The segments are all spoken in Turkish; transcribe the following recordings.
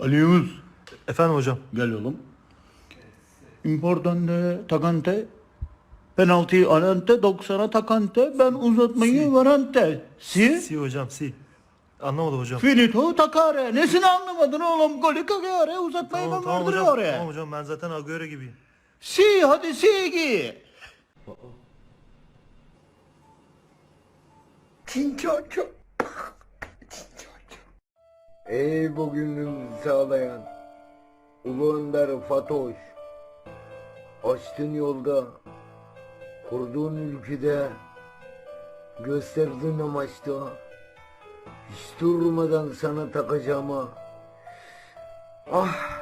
Ali Yavuz Efendim hocam. gel oğlum. Importante, takante. Penaltıyı alante, 90'a takante. Ben uzatmayı varante. Si? Si hocam si. Anlamadım hocam. Finito takare. Nesini anlamadın oğlum? Golü kakare. Uzatmayı Tamam, ben tamam hocam. oraya. Tamam hocam ben zaten Agüero gibiyim. Si hadi si gi. Çinçoço. Ey bugünün sağlayan Ulu Önder Fatoş Açtın yolda Kurduğun ülkede Gösterdiğin amaçta Hiç durmadan sana takacağıma Ah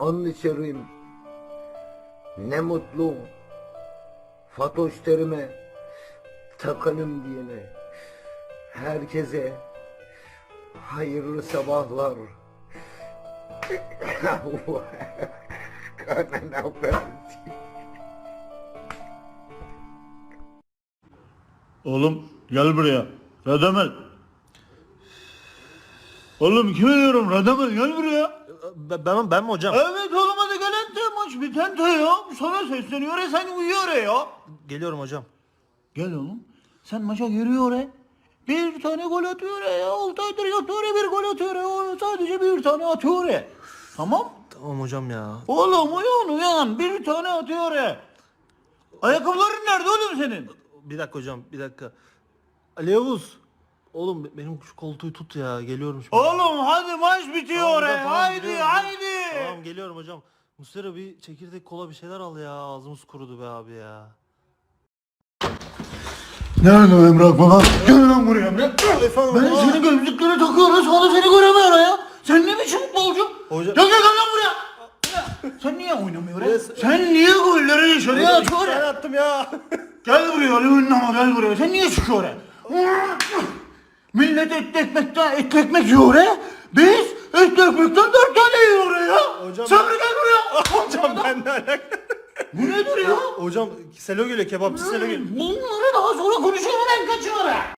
An içerim. Ne mutlu Fatoş terime Takanım diyene Herkese hayırlı sabahlar. Oğlum gel buraya. Radamel. Oğlum kime diyorum Radamel gel buraya. Ben, ben, ben mi hocam? Evet oğlum hadi gel ente maç bitente ya. Sana sesleniyor ya sen uyuyor ya. Geliyorum hocam. Gel oğlum. Sen maça giriyor ya. Bir tane gol atıyor ya. Altı aydır yatıyor ya bir gol atıyor ya. Sadece bir tane atıyor ya. Tamam. Tamam hocam ya. Oğlum uyan uyan. Bir tane atıyor ya. Ayakkabıların nerede oğlum senin? Bir dakika hocam bir dakika. Ali Yavuz. Oğlum be- benim şu koltuğu tut ya. Geliyorum şimdi. Oğlum hadi maç bitiyor Tamam, ya. tamam, haydi geliyorum. haydi. Tamam geliyorum hocam. Mustera bir çekirdek kola bir şeyler al ya. Ağzımız kurudu be abi ya. Nerede o Emrah falan? Gel lan buraya Emrah. Ben senin gözlükleri takıyorum sonra seni göremiyorum ya. Sen ne biçim futbolcu? Hocam- Gel gel gel lan buraya. Sen niye oynamıyorsun? ya? Sen niye golleri dışarıya atıyorsun? Ben ya? attım ya. Gel buraya Ali oynama gel buraya. Sen niye çıkıyorsun? oraya? Millet etli ekmekten etli ekmek yiyor ya. Biz etli ekmekten dört tane yiyoruz ya. Hocam- Sabri gel buraya. hocam ben ne alaka? Bu nedir? Hocam Selo geliyor kebapçı Selo geliyor. Bunları daha sonra konuşuyorum ben kaçıyorum.